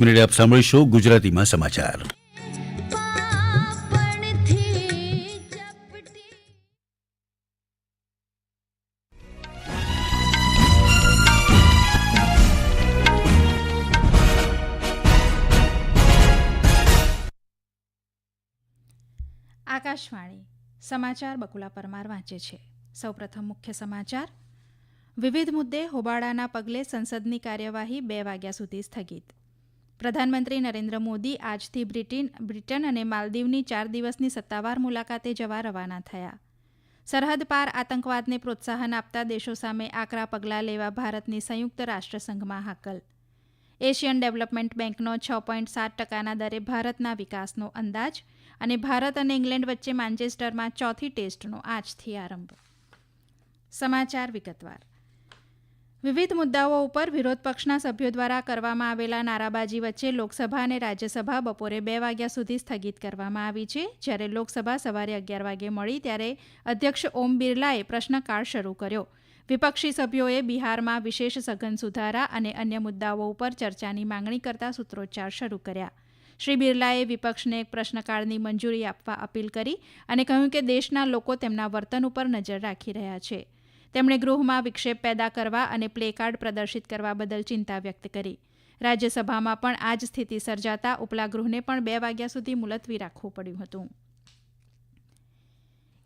મિનિટે આપ સાંભળીશો ગુજરાતીમાં સમાચાર. આકાશવાણી સમાચાર બકુલા પરમાર વાંચે છે. સૌપ્રથમ મુખ્ય સમાચાર. વિવિધ મુદ્દે હોબાળાના પગલે સંસદની કાર્યવાહી બે વાગ્યા સુધી સ્થગિત. પ્રધાનમંત્રી નરેન્દ્ર મોદી આજથી બ્રિટન બ્રિટન અને માલદીવની ચાર દિવસની સત્તાવાર મુલાકાતે જવા રવાના થયા. સરહદ પાર આતંકવાદને પ્રોત્સાહન આપતા દેશો સામે આકરા પગલાં લેવા ભારતની સંયુક્ત રાષ્ટ્રસંઘમાં હાકલ. એશિયન ડેવલપમેન્ટ બેંકનો છ પોઈન્ટ સાત ટકાના દરે ભારતના વિકાસનો અંદાજ અને ભારત અને ઇંગ્લેન્ડ વચ્ચે માન્ચેસ્ટરમાં ચોથી ટેસ્ટનો આજથી આરંભ. સમાચાર વિગતવાર. વિવિધ મુદ્દાઓ ઉપર વિરોધ પક્ષના સભ્યો દ્વારા કરવામાં આવેલા નારાબાજી વચ્ચે લોકસભા અને રાજ્યસભા બપોરે બે વાગ્યા સુધી સ્થગિત કરવામાં આવી છે. જ્યારે લોકસભા સવારે અગિયાર વાગે મળી ત્યારે અધ્યક્ષ ઓમ બિરલાએ પ્રશ્નકાળ શરૂ કર્યો. વિપક્ષી સભ્યોએ બિહારમાં વિશેષ સઘન સુધારા અને અન્ય મુદ્દાઓ ઉપર ચર્ચાની માંગણી કરતા સૂત્રોચ્ચાર શરૂ કર્યા. શ્રી બિરલાએ વિપક્ષને પ્રશ્નકાળની મંજૂરી આપવા અપીલ કરી અને કહ્યું કે દેશના લોકો તેમના વર્તન ઉપર નજર રાખી રહ્યા છે. તેમણે ગૃહમાં વિક્ષેપ પેદા કરવા અને પ્લેકાર્ડ પ્રદર્શિત કરવા બદલ ચિંતા વ્યક્ત કરી. રાજ્યસભામાં પણ આ જ સ્થિતિ સર્જાતા ઉપલા ગૃહને પણ બે વાગ્યા સુધી મુલતવી રાખવું પડ્યું હતું.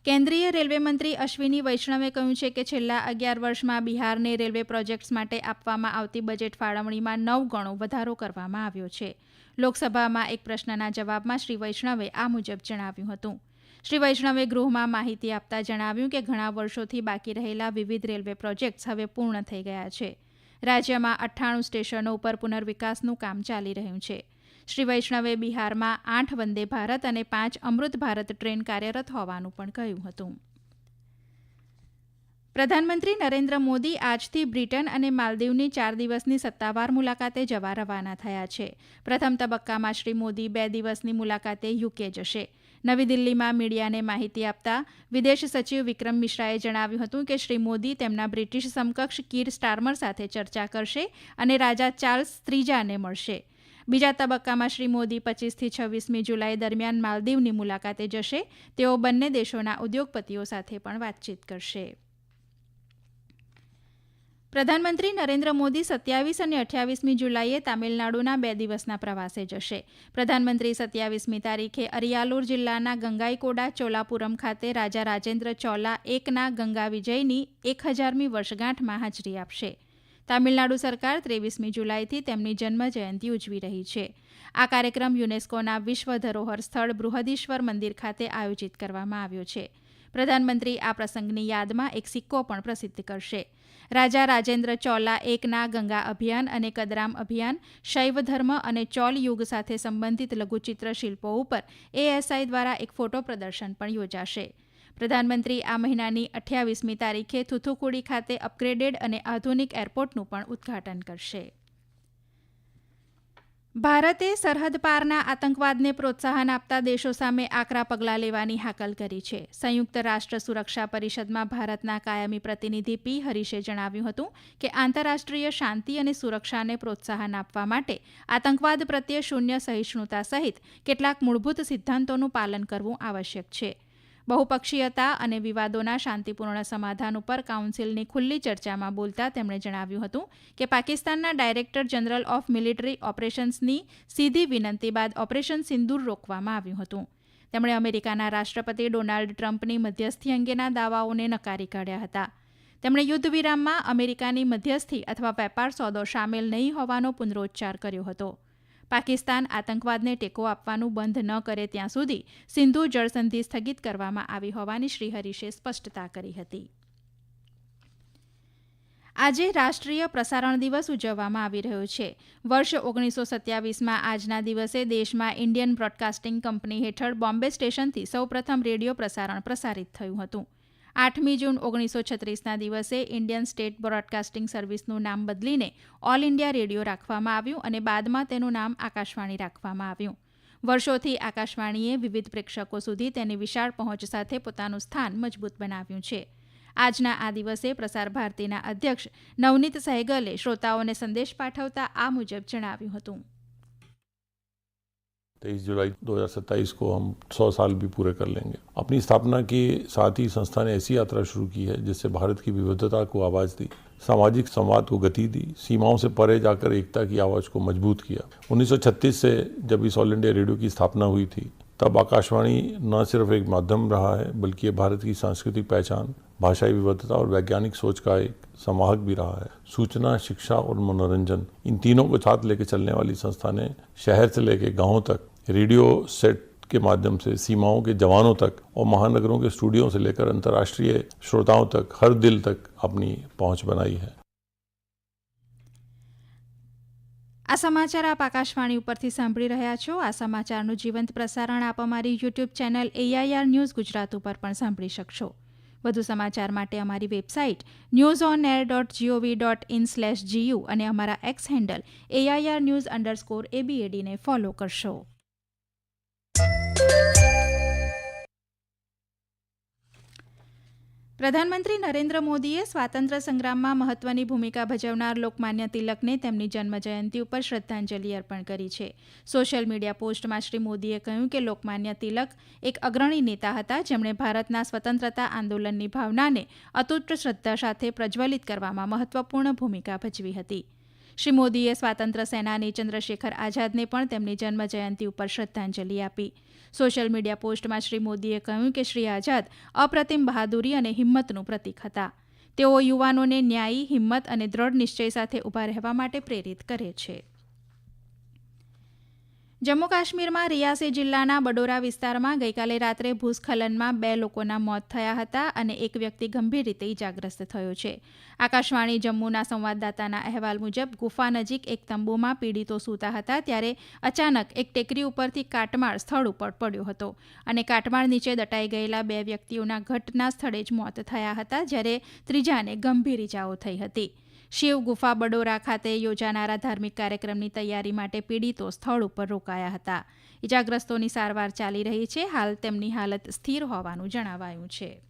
કેન્દ્રીય રેલવે મંત્રી અશ્વિની વૈષ્ણવે કહ્યું છે કે છેલ્લા અગિયાર વર્ષમાં બિહારને રેલવે પ્રોજેક્ટ્સ માટે આપવામાં આવતી બજેટ ફાળવણીમાં નવ ગણો વધારો કરવામાં આવ્યો છે. લોકસભામાં એક પ્રશ્નના જવાબમાં શ્રી વૈષ્ણવે આ મુજબ જણાવ્યું હતું. શ્રી વૈષ્ણવે ગૃહમાં માહિતી આપતા જણાવ્યું કે ઘણા વર્ષોથી બાકી રહેલા વિવિધ રેલવે પ્રોજેક્ટ્સ હવે પૂર્ણ થઈ ગયા છે. રાજ્યમાં અઠ્ઠાણું સ્ટેશનો ઉપર પુનર્વિકાસનું કામ ચાલી રહ્યું છે. શ્રી વૈષ્ણવે બિહારમાં આઠ વંદે ભારત અને પાંચ અમૃત ભારત ટ્રેન કાર્યરત હોવાનું પણ કહ્યું હતું. પ્રધાનમંત્રી નરેન્દ્ર મોદી આજથી બ્રિટન અને માલદીવની ચાર દિવસની સત્તાવાર મુલાકાતે જવા રવાના થયા છે. પ્રથમ તબક્કામાં શ્રી મોદી બે દિવસની મુલાકાતે યુકે જશે. નવી દિલ્હીમાં મીડિયાને માહિતી આપતા વિદેશ સચિવ વિક્રમ મિશ્રાએ જણાવ્યું હતું કે શ્રી મોદી તેમના બ્રિટિશ સમકક્ષ કીર સ્ટાર્મર સાથે ચર્ચા કરશે અને રાજા ચાર્લ્સ ત્રીજાને મળશે. બીજા તબક્કામાં શ્રી મોદી પચીસથી છવ્વીસમી જુલાઈ દરમિયાન માલદીવની મુલાકાતે જશે. તેઓ બંને દેશોના ઉદ્યોગપતિઓ સાથે પણ વાતચીત કરશે. પ્રધાનમંત્રી નરેન્દ્ર મોદી સત્યાવીસ અને અઠ્યાવીસમી જુલાઈએ તામિલનાડુના બે દિવસના પ્રવાસે જશે. પ્રધાનમંત્રી સત્યાવીસમી તારીખે અરિયાલુર જિલ્લાના ગંગાઈકોડા ચોલાપુરમ ખાતે રાજા રાજેન્દ્ર ચોલા એકના ગંગા વિજયની એક હજારમી વર્ષગાંઠમાં હાજરી આપશે. તામિલનાડુ સરકાર ત્રેવીસમી જુલાઈથી તેમની જન્મજયંતિ ઉજવી રહી છે. આ કાર્યક્રમ યુનેસ્કોના વિશ્વ ધરોહર સ્થળ બૃહદીશ્વર મંદિર ખાતે આયોજિત કરવામાં આવ્યો છે. પ્રધાનમંત્રી આ પ્રસંગની યાદમાં એક સિક્કો પણ પ્રસિદ્ધ કરશે. રાજા રાજેન્દ્ર ચોલા એકના ગંગા અભિયાન અને કદરામ અભિયાન, શૈવ ધર્મ અને ચોલ યુગ સાથે સંબંધિત લઘુચિત્ર શિલ્પો ઉપર એએસઆઈ દ્વારા એક ફોટો પ્રદર્શન પણ યોજાશે. પ્રધાનમંત્રી આ મહિનાની અઠ્યાવીસમી તારીખે થુથુકુડી ખાતે અપગ્રેડેડ અને આધુનિક એરપોર્ટનું પણ ઉદ્ઘાટન કરશે. ભારતે સરહદ પારના આતંકવાદને પ્રોત્સાહન આપતા દેશો સામે આકરા પગલાં લેવાની હાકલ કરી છે. સંયુક્ત રાષ્ટ્ર સુરક્ષા પરિષદમાં ભારતના કાયમી પ્રતિનિધિ પી. હરીશે જણાવ્યું હતું કે આંતરરાષ્ટ્રીય શાંતિ અને સુરક્ષાને પ્રોત્સાહન આપવા માટે આતંકવાદ પ્રત્યે શૂન્ય સહિષ્ણુતા સહિત કેટલાક મૂળભૂત સિદ્ધાંતોનું પાલન કરવું આવશ્યક છે. બહુપક્ષીયતા અને વિવાદોના શાંતિપૂર્ણ સમાધાન ઉપર કાઉન્સિલની ખુલ્લી ચર્ચામાં બોલતા તેમણે જણાવ્યું હતું કે પાકિસ્તાનના ડાયરેક્ટર જનરલ ઓફ મિલિટરી ઓપરેશન્સની સીધી વિનંતી બાદ ઓપરેશન સિંદૂર રોકવામાં આવ્યું હતું. તેમણે અમેરિકાના રાષ્ટ્રપતિ ડોનાલ્ડ ટ્રમ્પની મધ્યસ્થી અંગેના દાવાઓને નકારી કાઢ્યા હતા. તેમણે યુદ્ધ વિરામમાં અમેરિકાની મધ્યસ્થી અથવા વેપાર સોદો સામેલ નહીં હોવાનો પુનરોચ્ચાર કર્યો હતો. પાકિસ્તાન આતંકવાદને ટેકો આપવાનું બંધ ન કરે ત્યાં સુધી સિંધુ જળસંધિ સ્થગિત કરવામાં આવી હોવાની શ્રી સ્પષ્ટતા કરી હતી. આજે રાષ્ટ્રીય પ્રસારણ દિવસ ઉજવવામાં આવી રહ્યો છે. વર્ષ ઓગણીસો સત્યાવીસમાં આજના દિવસે દેશમાં ઇન્ડિયન બ્રોડકાસ્ટિંગ કંપની હેઠળ બોમ્બે સ્ટેશનથી સૌપ્રથમ રેડિયો પ્રસારણ પ્રસારિત થયું હતું. આઠમી જૂન, ઓગણીસો છત્રીસના દિવસે ઇન્ડિયન સ્ટેટ બ્રોડકાસ્ટિંગ સર્વિસનું નામ બદલીને ઓલ ઇન્ડિયા રેડિયો રાખવામાં આવ્યું અને બાદમાં તેનું નામ આકાશવાણી રાખવામાં આવ્યું. વર્ષોથી આકાશવાણીએ વિવિધ પ્રેક્ષકો સુધી તેની વિશાળ પહોંચ સાથે પોતાનું સ્થાન મજબૂત બનાવ્યું છે. આજના આ દિવસે પ્રસાર ભારતીના અધ્યક્ષ નવનીત સહેગલે શ્રોતાઓને સંદેશ પાઠવતા આ મુજબ જણાવ્યું હતું. तेईस जुलाई 2027 को हम 100 साल भी पूरे कर लेंगे। अपनी स्थापना के साथ ही संस्था ने ऐसी यात्रा शुरू की है जिससे भारत की विविधता को आवाज़ दी, सामाजिक संवाद को गति दी, सीमाओं से परे जाकर एकता की आवाज़ को मज़बूत किया। 1936 से जब इस ऑल इंडिया रेडियो की स्थापना हुई थी, तब आकाशवाणी न सिर्फ़ एक माध्यम रहा है, बल्कि भारत की सांस्कृतिक पहचान, भाषाई विविधता और वैज्ञानिक सोच का एक समाहक भी रहा है। सूचना, शिक्षा और मनोरंजन, इन तीनों को साथ लेके चलने वाली संस्था ने शहर से लेके गाँवों तक रेडियो सेट के माध्यम से सीमाओं के जवानों तक और महानगरों के स्टूडियो से लेकर अंतर्राष्ट्रीय श्रोताओं तक हर दिल तक अपनी पहुंच बनाई है આ સમાચાર આપ આકાશવાણી ઉપરથી સાંભળી રહ્યા છો આ સમાચારનું જીવંત પ્રસારણ આપ અમારી YouTube channel AIR news Gujarat ઉપર પણ સાંભળી શકશો વધુ સમાચાર માટે અમારી website news on air dot gov dot in slash GU અને અમારા X handle AIR news underscore એબીએડીને follow કરશો પ્રધાનમંત્રી નરેન્દ્ર મોદીએ સ્વાતંત્ર્ય સંગ્રામમાં મહત્વની ભૂમિકા ભજવનાર લોકમાન્ય તિલકને તેમની જન્મજયંતિ ઉપર શ્રદ્ધાંજલિ અર્પણ કરી છે. સોશિયલ મીડિયા પોસ્ટમાં શ્રી મોદીએ કહ્યું કે લોકમાન્ય તિલક એક અગ્રણી નેતા હતા, જેમણે ભારતના સ્વતંત્રતા આંદોલનની ભાવનાને અતૂટ શ્રદ્ધા સાથે પ્રજ્વલિત કરવામાં મહત્વપૂર્ણ ભૂમિકા ભજવી હતી. શ્રી મોદીએ સ્વાતંત્ર્ય સેનાની ચંદ્રશેખર આઝાદને પણ તેમની જન્મ જયંતિ ઉપર શ્રદ્ધાંજલિ આપી. સોશિયલ મીડિયા પોસ્ટમાં શ્રી મોદીએ કહ્યું કે શ્રી આઝાદ અપ્રતિમ બહાદુરી અને હિંમતનું પ્રતીક હતા. તેઓ યુવાનોને ન્યાયી, હિંમત અને દ્રઢ નિશ્ચય સાથે ઊભા રહેવા માટે પ્રેરિત કરે છે. જમ્મુ કાશ્મીરમાં રિયાસી જિલ્લાના બડોરા વિસ્તારમાં ગઈકાલે રાત્રે ભૂસ્ખલનમાં બે લોકોના મોત થયા હતા અને એક વ્યક્તિ ગંભીર રીતે ઇજાગ્રસ્ત થયો છે. આકાશવાણી જમ્મુના સંવાદદાતાના અહેવાલ મુજબ, ગુફા નજીક એક તંબુમાં પીડિતો સૂતા હતા ત્યારે અચાનક એક ટેકરી ઉપરથી કાટમાળ સ્થળ ઉપર પડ્યો હતો અને કાટમાળ નીચે દટાઈ ગયેલા બે વ્યક્તિઓના ઘટના સ્થળે જ મોત થયા હતા, જ્યારે ત્રીજાને ગંભીર ઇજાઓ થઈ હતી. શિવ ગુફા બડોરા ખાતે યોજાનારા ધાર્મિક કાર્યક્રમની તૈયારી માટે પીડિતો સ્થળ ઉપર રોકાયા હતા. ઇજાગ્રસ્તોની સારવાર ચાલી રહી છે. હાલ તેમની હાલત સ્થિર હોવાનું જણાવાયું છે.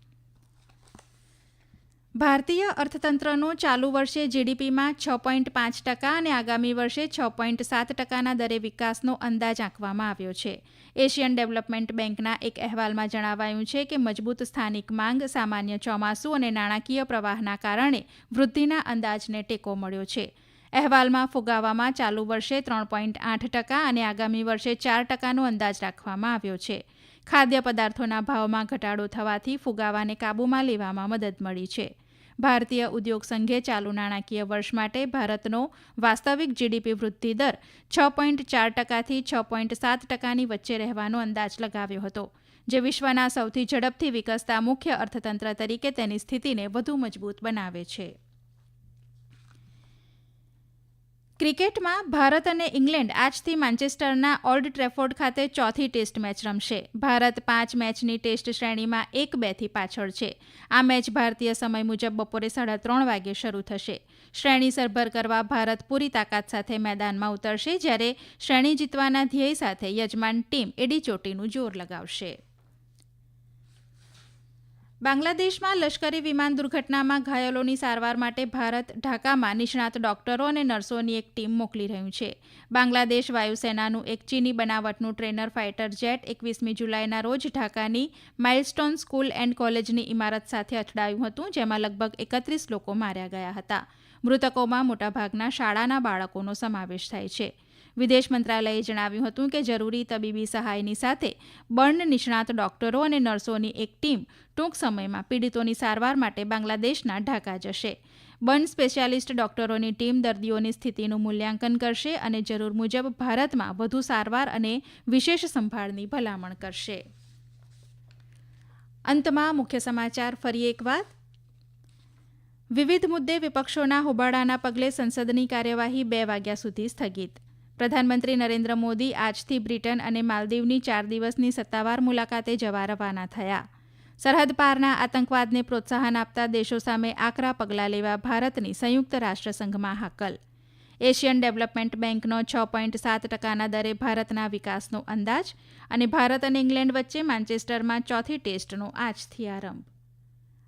ભારતીય અર્થતંત્રનો ચાલુ વર્ષે જીડીપીમાં છ પોઈન્ટ પાંચ ટકા અને આગામી વર્ષે છ પોઈન્ટ સાત ટકાના દરે વિકાસનો અંદાજ આંકવામાં આવ્યો છે. એશિયન ડેવલપમેન્ટ બેંકના એક અહેવાલમાં જણાવાયું છે કે મજબૂત સ્થાનિક માંગ, સામાન્ય ચોમાસું અને નાણાકીય પ્રવાહના કારણે વૃદ્ધિના અંદાજને ટેકો મળ્યો છે. અહેવાલમાં ફુગાવામાં ચાલુ વર્ષે ત્રણ પોઈન્ટ આઠ ટકા અને આગામી વર્ષે ચાર ટકાનો અંદાજ રાખવામાં આવ્યો છે. ખાદ્ય પદાર્થોના ભાવમાં ઘટાડો થવાથી ફુગાવાને કાબૂમાં લેવામાં મદદ મળી છે. ભારતીય ઉદ્યોગ સંઘે ચાલુ નાણાકીય વર્ષ માટે ભારતનો વાસ્તવિક જીડીપી વૃદ્ધિ દર છ પોઈન્ટ ચાર ટકાથી છ પોઈન્ટ સાત ટકાની વચ્ચે રહેવાનો અંદાજ લગાવ્યો હતો, જે વિશ્વના સૌથી ઝડપથી વિકસતા મુખ્ય અર્થતંત્ર તરીકે તેની સ્થિતિને વધુ મજબૂત બનાવે છે. ક્રિકેટમાં ભારત અને ઇંગ્લેન્ડ આજથી માન્ચેસ્ટરના ઓલ્ડ ટ્રેફોર્ડ ખાતે ચોથી ટેસ્ટ મેચ રમશે. ભારત પાંચ મેચની ટેસ્ટ શ્રેણીમાં એક બેથી પાછળ છે. આ મેચ ભારતીય સમય મુજબ બપોરે સાડા ત્રણ વાગે શરૂ થશે. શ્રેણી સરભર કરવા ભારત પૂરી તાકાત સાથે મેદાનમાં ઉતરશે જ્યારે શ્રેણી જીતવાના ધ્યેય સાથે યજમાન ટીમ એડી ચોટીનું જોર લગાવશે. બાંગ્લાદેશમાં લશ્કરી વિમાન દુર્ઘટનામાં ઘાયલોની સારવાર માટે ભારત ઢાકામાં નિષ્ણાત ડોક્ટરો અને નર્સોની એક ટીમ મોકલી રહ્યું છે. બાંગ્લાદેશ વાયુસેનાનું એક ચીની બનાવટનું ટ્રેનર ફાઇટર જેટ એકવીસમી જુલાઈના રોજ ઢાકાની માઇલસ્ટોન સ્કૂલ એન્ડ કોલેજની ઇમારત સાથે અથડાયું હતું, જેમાં લગભગ એકત્રીસ લોકો માર્યા ગયા હતા. મૃતકોમાં મોટાભાગના શાળાના બાળકોનો સમાવેશ થાય છે. વિદેશ મંત્રાલયે જણાવ્યું હતું કે જરૂરી તબીબી સહાયની સાથે બર્ન નિષ્ણાત ડોક્ટરો અને નર્સોની એક ટીમ ટૂંક સમયમાં પીડિતોની સારવાર માટે બાંગ્લાદેશના ઢાકા જશે. બર્ન સ્પેશિયાલિસ્ટ ડોક્ટરોની ટીમ દર્દીઓની સ્થિતિનું મૂલ્યાંકન કરશે અને જરૂર મુજબ ભારતમાં વધુ સારવાર અને વિશેષ સંભાળની ભલામણ કરશે. અંતમાં મુખ્ય સમાચાર ફરી એક વાત વિવિધ મુદ્દે વિપક્ષોના હોબાળાના પગલે સંસદની કાર્યવાહી બે વાગ્યા સુધી સ્થગિત. પ્રધાનમંત્રી નરેન્દ્ર મોદી આજથી બ્રિટન અને માલદીવની ચાર દિવસની સત્તાવાર મુલાકાતે જવા રવાના થયા. સરહદ પારના આતંકવાદને પ્રોત્સાહન આપતા દેશો સામે આકરા પગલાં લેવા ભારતની સંયુક્ત રાષ્ટ્રસંઘમાં હાકલ. એશિયન ડેવલપમેન્ટ બેંકનો છ પોઈન્ટ સાત ટકાના દરે ભારતના વિકાસનો અંદાજ અને ભારત અને ઇંગ્લેન્ડ વચ્ચે માન્ચેસ્ટરમાં ચોથી ટેસ્ટનો આજથી આરંભ.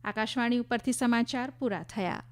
આકાશવાણી ઉપરથી સમાચાર પૂરા થયા.